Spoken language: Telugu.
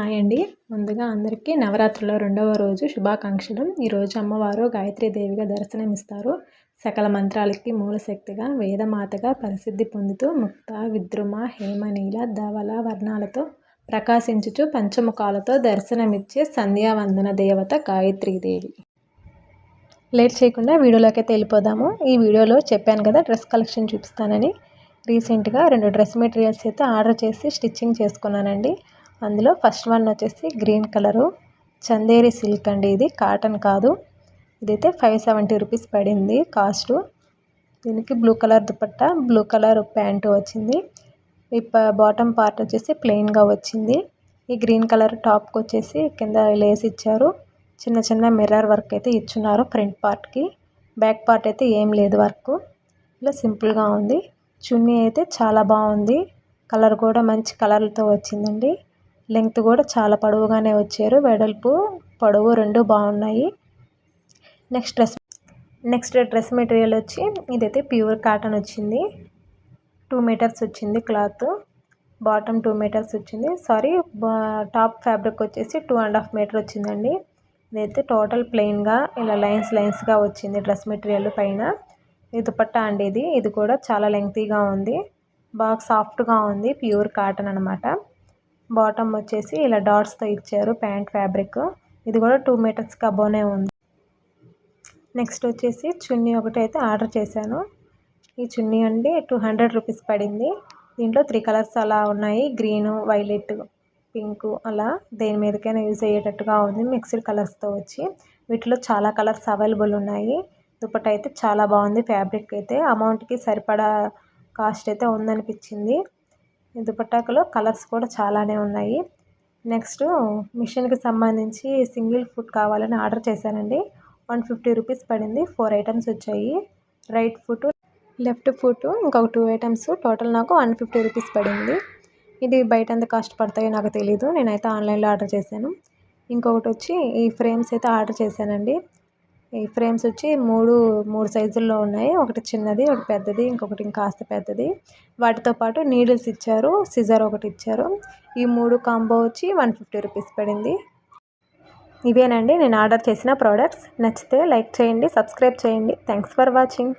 హాయ్ అండి. ముందుగా అందరికీ నవరాత్రిలో రెండవ రోజు శుభాకాంక్షలు. ఈరోజు అమ్మవారు దేవిగా దర్శనమిస్తారు. సకల మంత్రాలకి మూలశక్తిగా వేదమాతగా ప్రసిద్ధి పొందుతూ ముక్త విద్రుమ హేమనీల ధవల వర్ణాలతో ప్రకాశించుచు పంచముఖాలతో దర్శనమిచ్చే సంధ్యావందన దేవత గాయత్రీదేవి. లేట్ చేయకుండా వీడియోలోకి వెళ్ళిపోదాము. ఈ వీడియోలో చెప్పాను కదా డ్రెస్ కలెక్షన్ చూపిస్తానని. రీసెంట్గా రెండు డ్రెస్ మెటీరియల్స్ అయితే ఆర్డర్ చేసి స్టిచ్చింగ్ చేసుకున్నానండి. అందులో ఫస్ట్ వన్ వచ్చేసి గ్రీన్ కలరు. చందేరి సిల్క్ అండి ఇది కాటన్ కాదు. ఇదైతే ఫైవ్ సెవెంటీ రూపీస్ పడింది కాస్ట్. దీనికి blue colour dupatta blue colour pant వచ్చింది. ఈ బాటమ్ పార్ట్ వచ్చేసి ప్లెయిన్గా వచ్చింది. ఈ గ్రీన్ కలర్ టాప్కి వచ్చేసి కింద లేస్ ఇచ్చారు. చిన్న చిన్న మిర్రర్ వర్క్ అయితే ఇచ్చున్నారు ఫ్రంట్ పార్ట్కి. బ్యాక్ పార్ట్ అయితే ఏం లేదు వర్క్. ఇలా సింపుల్గా ఉంది. చున్నీ అయితే చాలా బాగుంది. కలర్ కూడా మంచి కలర్లతో వచ్చిందండి. లెంగ్త్ కూడా చాలా పొడవుగానే వచ్చారు. వెడల్పు పొడవు రెండు బాగున్నాయి. Next dress next dress material వచ్చి ఇదైతే ప్యూర్ కాటన్ వచ్చింది. టూ మీటర్స్ వచ్చింది క్లాత్. బాటమ్ టూ మీటర్స్ వచ్చింది. సారీ టాప్ ఫ్యాబ్రిక్ వచ్చేసి టూ అండ్ హాఫ్ మీటర్ వచ్చిందండి. ఇదైతే టోటల్ ప్లెయిన్గా ఇలా లైన్స్ లైన్స్గా వచ్చింది డ్రెస్ మెటీరియల్ పైన. ఇది దుపట్టా అండి ఇది. ఇది కూడా చాలా లెంగ్తీగా ఉంది. బాగా సాఫ్ట్గా ఉంది ప్యూర్ కాటన్ అనమాట బాటమ్ వచ్చేసి ఇలా డాట్స్తో ఇచ్చారు ప్యాంట్ ఫ్యాబ్రిక్. ఇది కూడా టూ మీటర్స్కి అబోనే ఉంది. నెక్స్ట్ వచ్చేసి చున్నీ ఒకటి అయితే ఆర్డర్ చేశాను. ఈ చున్నీ అండి టూ హండ్రెడ్ రూపీస్ పడింది. దీంట్లో త్రీ కలర్స్ అలా ఉన్నాయి. గ్రీన్ వైలెట్ పింక్ అలా దేని మీదకైనా యూజ్ అయ్యేటట్టుగా ఉంది. మిక్స్డ్ కలర్స్తో వచ్చి వీటిలో చాలా కలర్స్ అవైలబుల్ ఉన్నాయి. దుప్పట అయితే చాలా బాగుంది. ఫ్యాబ్రిక్ అయితే అమౌంట్కి సరిపడా కాస్ట్ అయితే ఉందనిపించింది. దుపట్టాకులో కలర్స్ కూడా చాలానే ఉన్నాయి. నెక్స్ట్ మిషన్కి సంబంధించి సింగిల్ ఫుట్ కావాలని ఆర్డర్ చేశానండి. వన్ ఫిఫ్టీ రూపీస్ పడింది. ఫోర్ ఐటమ్స్ వచ్చాయి. రైట్ ఫుట్ లెఫ్ట్ ఫుట్ ఇంకొక టూ ఐటమ్స్. టోటల్ నాకు వన్ ఫిఫ్టీ రూపీస్ పడింది. ఇది బయట ఎంత కాస్ట్ పడతాయో నాకు తెలీదు. నేనైతే ఆన్లైన్లో ఆర్డర్ చేశాను. ఇంకొకటి వచ్చి ఈ ఫ్రేమ్స్ అయితే ఆర్డర్ చేశానండి. ఈ ఫ్రేమ్స్ వచ్చి మూడు మూడు సైజుల్లో ఉన్నాయి. ఒకటి చిన్నది ఒకటి పెద్దది ఇంకొకటి ఇంకాస్త పెద్దది. వాటితో పాటు నీడిల్స్ ఇచ్చారు సిజర్ ఒకటి ఇచ్చారు. ఈ మూడు కాంబో వచ్చి వన్ ఫిఫ్టీ రూపీస్ పడింది. ఇవేనండి నేను ఆర్డర్ చేసిన ప్రోడక్ట్స్. నచ్చితే లైక్ చేయండి సబ్స్క్రైబ్ చేయండి. Thanks for watching.